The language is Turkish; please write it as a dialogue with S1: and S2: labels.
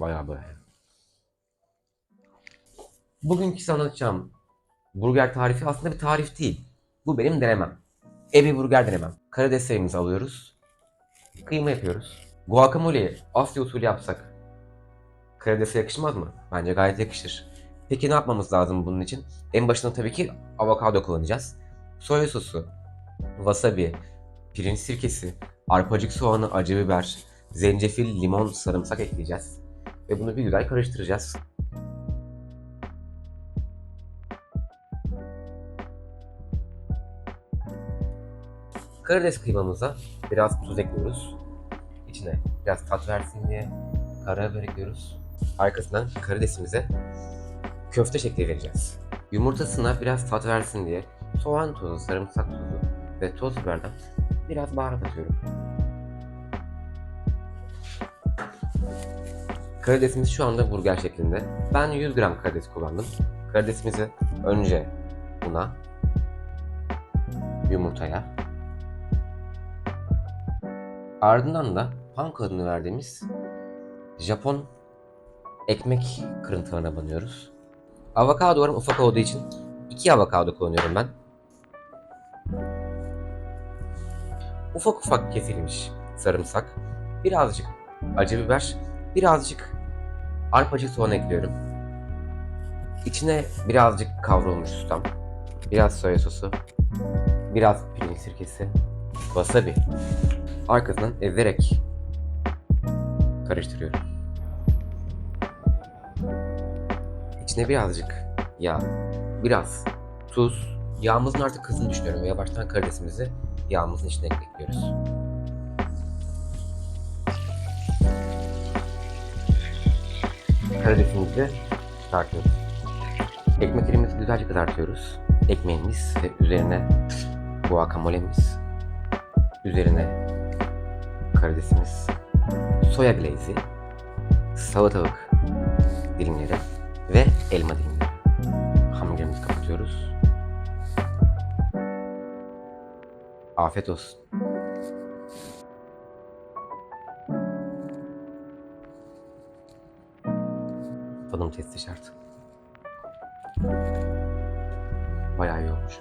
S1: Bayağı bayağı. Bugünkü anlatacağım burger tarifi aslında bir tarif değil. Bu benim denemem. Ev bir burger denemem. Karideslerimizi alıyoruz. Kıyma yapıyoruz. Guacamole'yi Asya usulü yapsak karidese yakışmaz mı? Bence gayet yakışır. Peki ne yapmamız lazım bunun için? En başında tabii ki avokado kullanacağız. Soya sosu, wasabi, pirinç sirkesi, arpacık soğanı, acı biber, zencefil, limon, sarımsak ekleyeceğiz. Ve bunu bir güzel karıştıracağız. Karides kıymamıza biraz tuz ekliyoruz. İçine biraz tat versin diye karabiber ekliyoruz. Arkasından karidesimize köfte şekli vereceğiz. Yumurtasına biraz tat versin diye soğan tozu, sarımsak tozu ve toz biberden biraz baharat atıyorum. Karidesimiz şu anda burger şeklinde. Ben 100 gram karides kullandım. Karidesimizi önce buna, yumurtaya, ardından da panko adını verdiğimiz Japon ekmek kırıntılarına banıyoruz. Avokadolarım ufak olduğu için iki avokado kullanıyorum ben. Ufak ufak kesilmiş sarımsak, birazcık acı biber, birazcık arpacık soğan ekliyorum. İçine birazcık kavrulmuş susam, biraz soya sosu, biraz pirinç sirkesi, wasabi. Arkasından ezerek karıştırıyorum. İçine birazcık yağ, biraz tuz, yağımızın artık kızını düşünüyorum yavaştan karidesimizi yağımızın içine ekliyoruz. Karidesimizi çıkartıyoruz. Ekmek elimizi güzelce kızartıyoruz. Ekmeğimiz ve üzerine guacamole'miz, üzerine karidesimiz, soya glaze'i, salatalık dilimleri ve elma dilimleri. Hamburgerimizi kapatıyoruz. Afiyet olsun. Tadım testi şart. Bayağı iyi olmuş.